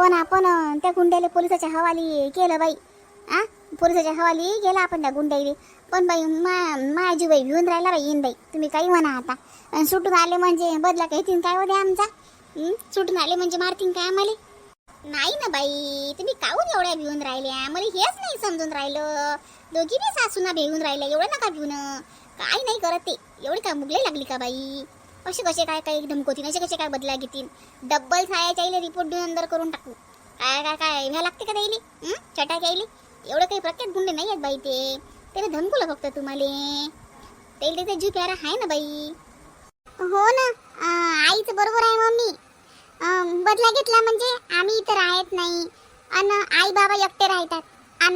पण आपण त्या गुंड्याला पोलिसाच्या हवाली केलं बाई. आ? पोलिसाच्या हवाली गेला आपण त्या गुंड्याला. पण बाई मा माझी बाई घेऊन राहिला बाई येईन बाई. तुम्ही काही म्हणा आता. सुटून आले म्हणजे बदला काही तीन काय होते आमचा? सुटून आले म्हणजे मारतीन काय आम्हाला? नाही ना बाई तुम्ही काहून एवढ्या भिवून राहिल्या मला हेच नाही समजून राहिलं. दोघी बी सासूना भिवून राहिल्या एवढं नका भिवून काय नाही करत ते. एवढी काय मुगले लागली का बाई? असे कसे काय काय धमकवतील असे कसे काय बदला घेतील? डब्बल सायाच्या रिपोर्ट देऊन अंदर करून टाकू. काय काय काय घ्या लागते का त्याईले? चटाक आईले एवढं काही प्रख्यात गुंडे नाही आहेत बाई ते. त्याने धमकवलं फक्त तुम्हाला. तेल त्याचा जीव प्यारा आहे ना बाई? हो ना. आईचं बरोबर आहे मम्मी. बदला घेतला म्हणजे आम्ही इथं राहत नाही. अन आई बाबा एकटे राहतात. आणि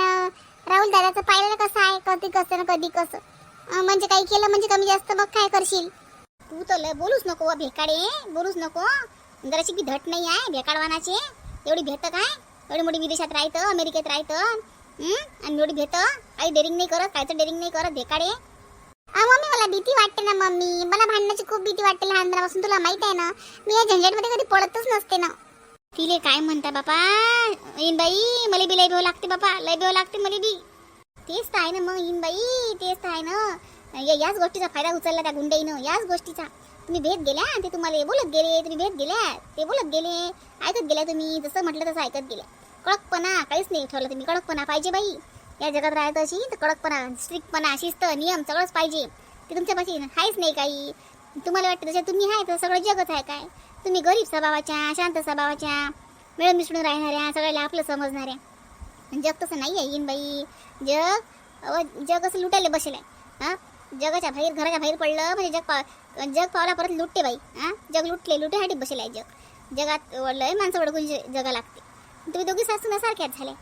राहुल दादाचं पाहिलं कसं आहे? कधी कसं ना कधी कसं? म्हणजे काही केलं म्हणजे कमी जास्त मग काय करशील? तू तर लय बोलूच नको भेकाडे. बोलूच नको. जराशी बी धट नाही आहे भेकाडवानाचे. एवढी भेट काय? एवढी मोठी विदेशात राहतं अमेरिकेत राहतं. आणि एवढी भेट? काही डेरिंग नाही करत कायचं डेरिंग नाही करत भेकाडे. मम्मी मला भीती वाटते ना मम्मी. मला भांडण्याची खूप भीती वाटते लहानपणापासून तुला माहीत आहे ना? मी या झंझटमध्ये कधी पडतच नसते ना. तिले काय म्हणता बापा? इन बाई मला बी लय भेव लागते बापा. लय भेव लागते मला बी. तेच तर आहे ना मग इन बाई तेच तर आहे ना. याच गोष्टीचा फायदा उचलला त्या गुंडाईनं याच गोष्टीचा. तुम्ही भेट गेल्या ते तुम्हाला बोलत गेले तुम्ही भेट गेल्या ते बोलत गेले ऐकत गेल्या तुम्ही जसं म्हटलं तसं ऐकत गेल्या. कडकपणा काहीच नाही ठरलं तुम्ही. कडकपणा पाहिजे बाई. या जगात राहत अशी तर कडकपणा स्ट्रिक्टपणा शिस्त नियम सगळंच पाहिजे. ते तुमच्यापाशी आहेच नाही काही. तुम्हाला वाटतं जसं तुम्ही आहे तर सगळं जगच आहे काय? तुम्ही गरीब स्वभावाच्या शांत स्वभावाच्या मिळून मिसळून राहणाऱ्या सगळ्याला आपलं समजणाऱ्या. आणि जग तसं नाही आहे येईन बाई. जग जग असं लुटायला बसेल आहे हां? जगाच्या बाहेर घराच्या बाहेर पडलं म्हणजे जग पा जग पावला परत लुटते बाई. हां? जग लुटले लुटेसाठी बसेल आहे जग. जगात वडलंय माणसं ओळखून जगा लागते. तुम्ही दोघी सासूना सारख्याच झाल्या.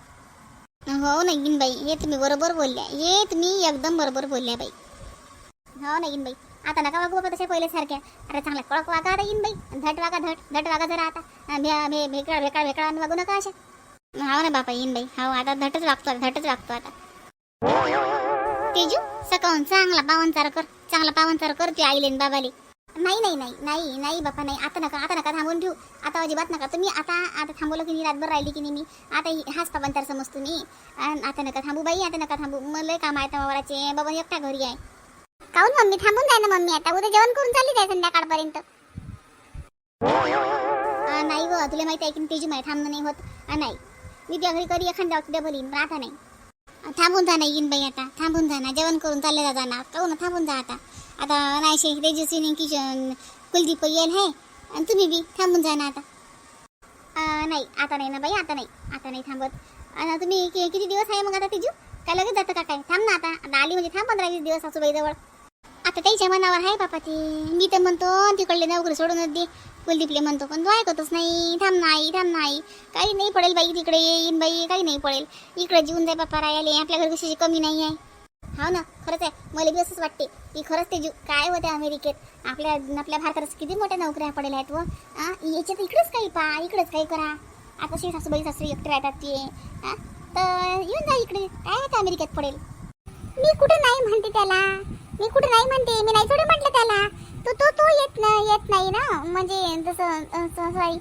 हो नगीन बाई हे तुम्ही बरोबर बोलल्या. हे तुम्ही एकदम बरोबर बोलल्या बाई. हो नगीन बाई. आता नका वागू बाबा तशा पहिल्यासारख्या अरे चांगला कडक वागा आता येईन बाई. धट वागा धट धट वागा जरा आता. अं, भे भे भेकळ वागू नका अशा. हो ना बापा येईन बाई. हो आता धटच वागतो धटच वागतो आता. तेजू सकाळून चांगला पावनचार कर चांगला पावनचार कर ते आईले बाबाले. नाही नाही नाही नाही नाही बापा नाही. आता नका आता नका थांबून ठेवू. आता अजिबात नका. तुम्ही आता आता थांबवलं की नाही रातभर राहिली की नाही मी? आता ही- हाच पावनचार समजतो मी. अन् आता नका थांबू बाई आता नका थांबू. मला काम आहे तमावराचे बाबा एकटा घरी आहे. काऊन मम्मी? थांबून जाय ना मम्मी आता. उद्या जेवण करून चालली जाय संध्याकाळपर्यंत. नाही व तुला माहिती आहे की तेजी माहिती थांबणं नाही होत. नाही. मी त्या घरी कधी एखाद्या डबल राहता पण आता नाही. थांबून जा ना येईन बाई आता थांबून जा ना जेवण करून चालले जा जाणार काहून थांबून जा आता? आता नाही शे तेजस्विनी किचन कुलदीप येईल आहे आणि तुम्ही बी थांबून जा ना आता. नाही आता नाही ना बाई आता नाही आता नाही थांबत. आणि तुम्ही किती दिवस आहे मग आता तिजू? काय लगेच जातं का काय? थांब ना आता. आता आली म्हणजे थांब पंधरा वीस दिवस बाई जवळ आता त्याच्या मनावर आहे बापा ते. मी तर म्हणतो तिकडले नोकरी सोडूनच दे. कुलदीपले म्हणतो पण तो ऐकतच नाही. थांब नाही थांब नाही. काही नाही पडेल बाई तिकडे येईन बाई काही नाही पडेल. इकडे जीवन जाय बापा राहिले आपल्या घर कशाची कमी नाही आहे. हो ना खरंच आहे. मला बी असंच वाटते की खरंच ते जीव काय होते अमेरिकेत? आपल्या आपल्या भारतात किती मोठ्या नोकऱ्या पडेल आहेत व. याच्यात इकडेच काही पा इकडेच काही करा. आता शे सासूबाई सासरी एकटे राहतात ते. तर येऊन जा इकडे. काय होतं अमेरिकेत पडेल? मी कुठे नाही म्हणते त्याला. मी कुठे नाही म्हणते मी नाही थोडे म्हटलं त्याला. तो तो तो येत ना येत नाही ना. म्हणजे जसं सॉरी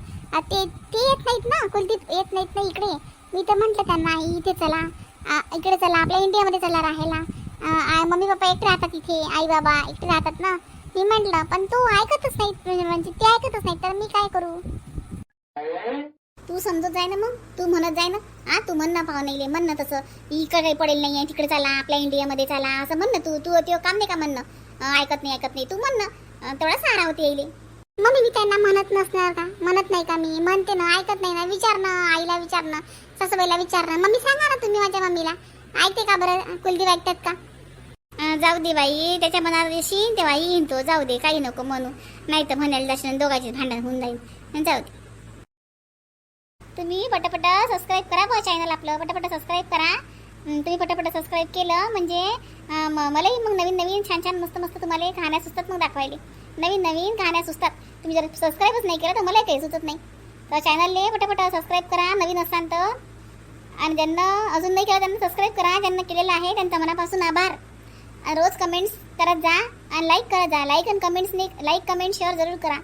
ते ते येत नाहीत ना. कुलदीप येत नाहीत ना इकडे. मी तर म्हटलं त्यांना इथे चला. इकडे चला. आपल्या इंडियामध्ये चला राहायला. मम्मी पप्पा एकटे राहतात इथे. आई बाबा एकटे राहतात ना. मी म्हटलं पण तो ऐकतच नाही म्हणजे ते ऐकतच नाही तर मी काय करू? तू समजत जाय ना मग? तू म्हणत जाय ना? हा तू म्हण ना पाहुणे म्हण ना तसं. इकडे काही पडेल नाही आहे तिकडे चला आपल्या इंडियामध्ये चाला असं म्हण ना तू. तू ते काम नाही का म्हणणं ऐकत नाही ऐकत नाही. तू म्हण ना. तेवढा सारा होते येईल मम्मी मी त्यांना म्हणत नसणार का? म्हणत नाही का मी? म्हणते ना ऐकत नाही ना. विचारणं आईला विचारणं सासूबाईला विचारणं मम्मी सांगा ना तुम्ही माझ्या मम्मीला. ऐकते का बरं? कुलदीप ऐकतात का? जाऊ दे बाई. त्याच्या मनात येशील तेव्हा येईन तो. जाऊ दे काही नको म्हणू. नाही तर म्हणायला दर्शन दोघांचे भांडण होऊन जाईल. जाऊ दे. तुम्ही पटापट सबस्क्राईब करा बा चॅनल आपलं. पटापट सबस्क्राईब करा. तुम्ही पटापट सबस्क्राईब केलं म्हणजे म- मलाही मग नवीन नवीन छान छान मस्त मस्त तुम्हाला कहाण्या सुचतात मग दाखवायला. नवीन नवीन कहाण्या सुचतात. तुम्ही जर सबस्क्राईबच नाही केलं तर मला काही सुचत नाही. तर चॅनलले पटापट सबस्क्राईब करा नवीन असताना तर. आणि ज्यांना अजून नाही केलं त्यांना सबस्क्राईब करा. ज्यांना केलेलं आहे त्यांचा मनापासून आभार. रोज कमेंट्स करत जा. आणि लाईक करत जा. लाईक आणि कमेंट्सने लाईक कमेंट शेअर जरूर करा.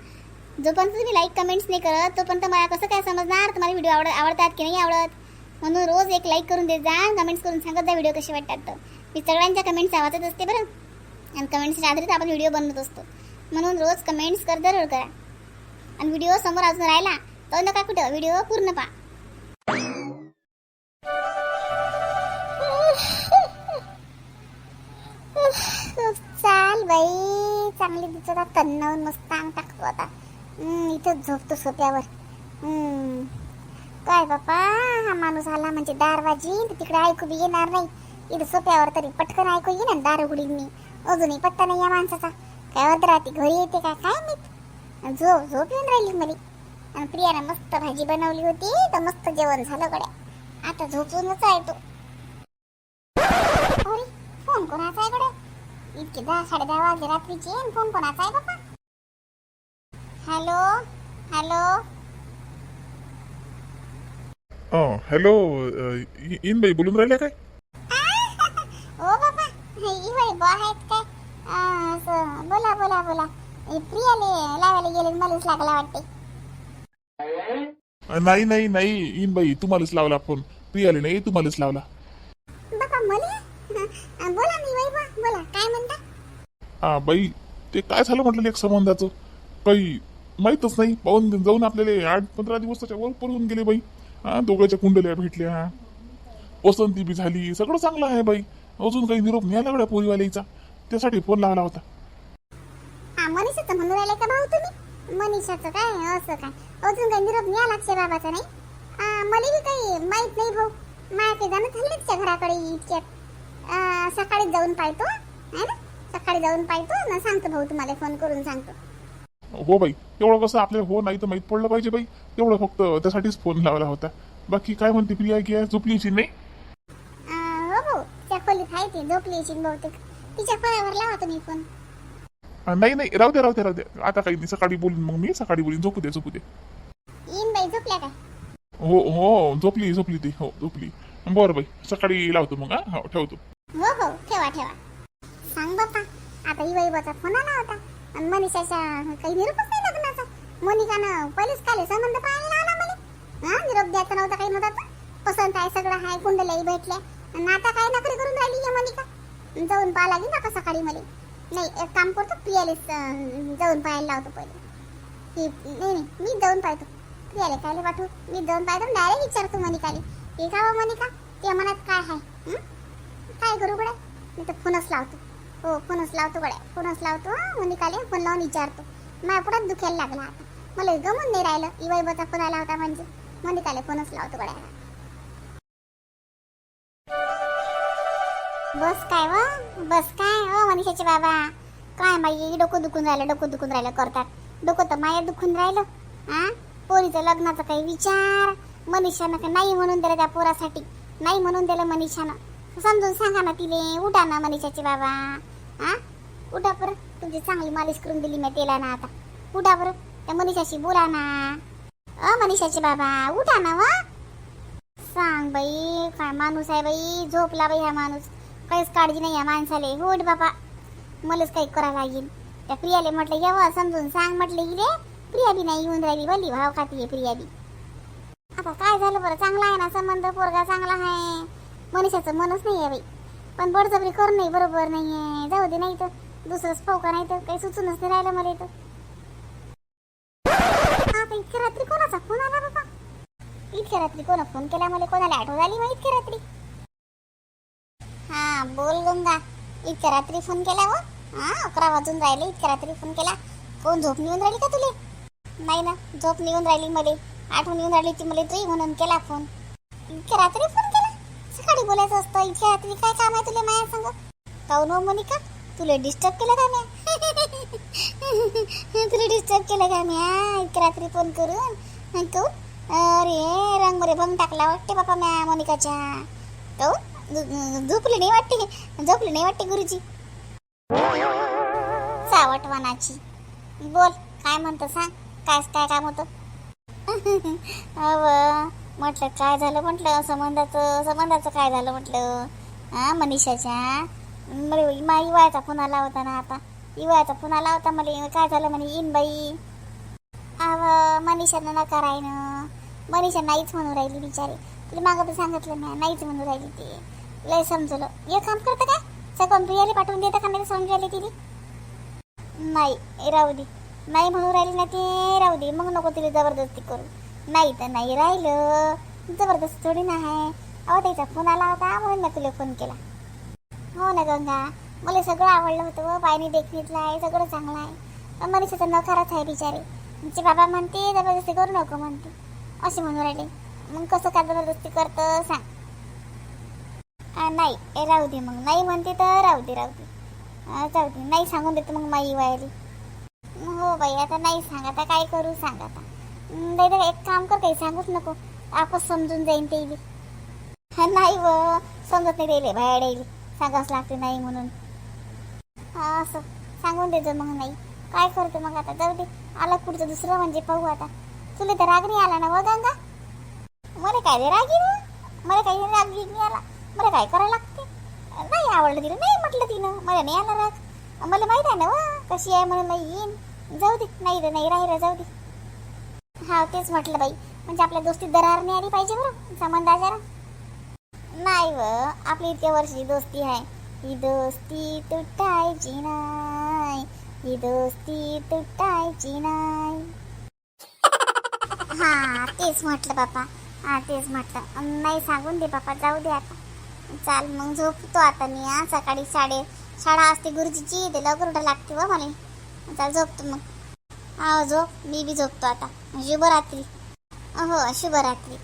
जोपर्यंत तुम्ही लाईक कमेंट्स नाही करत तोपर्यंत मला कसं काय समजणार? तुम्हाला व्हिडिओ आवड आवडतात की नाही आवडत? म्हणून रोज एक लाईक करून देत जा कमेंट्स करून सांगत जा व्हिडिओ कसे वाटतात तर. मी सगळ्यांच्या कमेंट्स वाचत असते बरं. आणि कमेंट्सच्या आधारित आपण व्हिडिओ बनवत असतो. म्हणून रोज कमेंट्स कर जरूर करा. आणि व्हिडिओ समोर अजून राहिला तर नका कुठं. व्हिडिओ पूर्ण पहा. चाल बाई चांगली दिसत कन्नावून मस्त अंग टाकतो आता. इथंच इथं झोपतो सोप्यावर. काय बापा हा माणूस आला म्हणजे दार वाजीन तर तिकडे ऐकू बी येणार नाही. इथं सोप्यावर तरी पटकन ऐकू येईन दार उघडीन मी. अजूनही पत्ता नाही या माणसाचा. काय होत राहते घरी येते काय काय मी झोप झोप येऊन राहिली मला. आणि प्रियानं मस्त भाजी बनवली होती तर मस्त जेवण झालं गड्या. आता झोपूनच आहे तो. अरे फोन कोणाचा आहे गड्या? इतके दहा साडे दहा वाजले रात्रीचे फोन कोणाचा आहे बाबा हॅलो? हॅलो? हॅलो इनबाई बोलून राहिल्या काय? ओ बाबा हे इवय बॉ आहेत काय? असं बोला बोला बोला. प्रियाले लावायला गेले मलाच लागला वाटते. नाही नाही नाही इनबाई तुम्हालाच लावला फोन. प्रियाले नाही तुम्हालाच लावला. बाबा मला? बोला मी वैभव बोला काय म्हणता? हा बाई ते काय झालं म्हटलं एक संबंधाचं? काही माहीतच नाही. पाहून जाऊन आपल्याला आठ पंधरा दिवस त्याच्या वर पळून गेले बाई. हा दोघांच्या कुंडल्या भेटल्या. पसंती बी झाली. सगळं चांगलं आहे बाई. अजून काही निरोप न्यायला गड्या पोरीवाल्याचा त्यासाठी फोन लावला होता. मनीषाचं म्हणून राहिले का भाऊ तुम्ही? मनीषाचं काय? असं काय? अजून काही निरोप न्या लागते बाबाचा नाही? मला बी काही माहीत नाही भाऊ. माया ते जाणं झालं घराकडे इतक्यात. आ, सकाळी जाऊन पाहतो है. ना? सकाळी जाऊन पाहतो ना सांगतो भाऊ तुम्हाला फोन करून सांगतो. हो बाई एवढं कसं आपल्याला हो नाही तर माहीत पडलं पाहिजे बाई. एवढं फक्त त्यासाठीच फोन लावला होता. बाकी काय म्हणते प्रिया की झोपलीची नाही? हो भाऊ त्या खोलीत आहे ती झोपली असेल बहुतेक. तिच्या फळ्यावर लावा तुम्ही फोन नाही नाही राहू द्या राहू द्या राहू द्या आता काही नाही सकाळी बोलीन मग मी सकाळी बोलीन झोपू दे झोपू दे. येईन बाई झोपल्या काय? हो हो झोपली झोपली ती हो झोपली. बरं बाई सकाळी लावतो मग हा हो ठेवतो. हो हो ठेवा ठेवा. सांग बाप्पा आता वैभवचा फोन आला होता. आणि मनीषाच्या काही निरोपच नाही लग्नाचा. मोनिकानं पहिलेच काले संबंध पाहायला ना मला. हा निरोप द्यायचा नव्हता काही नव्हता तर. पसंत आहे सगळं आहे कुंडल्याही भेटल्या. आणि आता काय नोकरी करून राहिली या मोनिका? जाऊन पाहा लागेल का सकाळी मला. नाही एक काम करतो प्रियालेच जाऊन पाहायला लावतो पहिले. की नाही नाही मी जाऊन पाहतो. प्रियाले कायले पाठवू. मी जाऊन पाहतो डायरेक्ट विचारतो मोनिकाले. हे का हो मनिका? ते मनात काय आहे? काय करू गड्या मी तर फोनच लावतो. हो फोनच लावतो गड्या फोनच लावतो मोनिकाले फोन लावून विचारतो. माझ्या पुढात दुखायला लागला आता. मला गमून नाही राहिलं. इवाईबाचा फोन आला होता म्हणजे. मोनिकाले फोनच लावतो गड्या बस काय व बस काय हो मनीषाचे बाबा? काय बाई डोकं दुखून राहिलं डोकं दुखून राहिलं करतात. डोकं तर माया दुखून राहिलं हा? पोरीचं लग्नाचा काही विचार? मनीषानं का नाही म्हणून दिलं त्या पोरासाठी. नाही म्हणून दिलं मनीषानं. समजून सांगा ना तिले उठा ना मनीषाचे बाबा. हा? उठा बरं. तुमची चांगली मालिश करून दिली मी तेला ना आता. उठा बरं. त्या मनीषाशी बोला ना. अ मनीषाचे बाबा उठा ना वा. सांग बाई काय माणूस आहे बाई. झोपला बाई हा माणूस. काहीच काळजी नाही या माणसाले. उठ बाबा. मलाच काही करावं लागेल. त्या प्रियाले म्हटलं यावं समजून सांग म्हटलं इले प्रिया बी नाही येऊन राहिली. भली भाव खाती प्रिया बी. आता काय झालं बरं? चांगला आहे ना संबंध? पोरगा चांगला आहे. मनीषाचं मनच नाही आहे बाई. पण बडजबरी कर नाही बरोबर नाही आहे जाऊ दे नाही तर दुसरंच पाहू का नाही तर काही सुचूनच नाही राहिलं मला इथं. इतक्या रात्री कोणाचा फोन आला बाबा? इतक्या रात्री कोणा फोन केला मला? कोणाला आठवण आली मग इतक्या रात्री? हा बोल गंगा. इतक्या रात्री फोन केला व हा अकरा वाजून राहिले इतक्या रात्री फोन केला. कोण झोप निघून राहिली का तुले? नाही ना झोप निघून राहिली मला. आठवण येऊन राहिली ती मला तुही म्हणून केला फोन. इतक्या रात्री फोन खाली बोलायचं असतं? इतक्या रात्री काय काम आहे तुला माया सांग? काऊन हो मोनिका? तुला डिस्टर्ब केलं का मी? तुला डिस्टर्ब केलं का मी? हा इतक्या रात्री फोन करून. कहून अरे रंग बरे भंग टाकला वाटते बापा म्या मोनिकाच्या. कहून झोपली नाही वाटते? झोपली नाही वाटते गुरुजी? सावटवानाची बोल काय म्हणतो सांग? काय काय काम होतं? अव म्हटलं काय झालं? म्हटलं संबंधाचं संबंधाचं काय झालं? म्हटलं हा मनीषाच्या बरं मा इवायचा फोन आला होता ना आता. इवायचा फोन आला होता मला. काय झालं म्हणे इन बाई? अव मनीषानं नका ना. मनीषा नाहीच म्हणून राहिली बिचारी. तुला मागं पण सांगितलं मी नाहीच म्हणून राहिली ते. लय समजलं. एक काम करतं का? सगळं प्रियाला पाठवून देतं का? नाही समजून राहिली तिने नाही राहू दे. नाही म्हणून राहिली ना ते राहू दे. मग नको तिला जबरदस्ती करू. नाही तर नाही राहिलं. जबरदस्त थोडी ना आहे. अहो त्याचा फोन आला होता म्हणून मी तुला फोन केला. हो ना गंगा मला सगळं आवडलं होतं व पायनी देखणीतलं आहे सगळं चांगलं आहे. पण मनीषाचा नकाराच आहे बिचारे. तिचे बाबा म्हणते जबरदस्ती करू नको म्हणते. असे म्हणून राहिले. मग कसं काय जबरदस्ती करतं सांग. नाही राहू दे मग. नाही म्हणते तर राहू दे राहू दे. जाऊ दे. नाही सांगून देतो मग माई वायरी. हो बाई आता नाही सांग. आता काय करू सांग आता. नाही तर एक काम कर काही सांगूच नको. आपण समजून जाईन ते नाही व समजत नाही त्याला बाहेर येईल सांगावंच लागते नाही म्हणून. हा, असं. सांगून देतो मग नाही. काय करतो मग आता? जाऊ दे. आला पुढचं दुसरं म्हणजे पाहू आता. तुला तर राग नाही आला ना व गंगा? मला काय रे राग येईल? मला काही राग नाही आला. मला काय करायला लागते? नाही आवडलं तिला. नाही म्हटलं तिनं. मला नाही आला राग. मला माहीत आहे ना व कशी आहे म्हणून नाही येईन. जाऊ दे. नाही रे नाही राहिलं जाऊ दे. हा तेच म्हटलं बाई. म्हणजे आपल्या दोस्तीत दरार नाही आली पाहिजे बरं संबंध जरा नाही व आपली इतक्या वर्षी दोस्ती आहे. ही दोस्ती तुटायची नाही. ही दोस्ती तुटायची नाही. हा तेच म्हटलं बापा. हा तेच म्हटलं. नाही सांगून दे बापा जाऊ दे आता. चाल मग झोपतो आता मी हा सकाळी साडे शाळा असते गुरुजीची ते लवकर उठा लागते व मला चाल झोपतो मग. हा झोप मी बी झोपतो आता. शुभरात्री. हो शुभरात्री.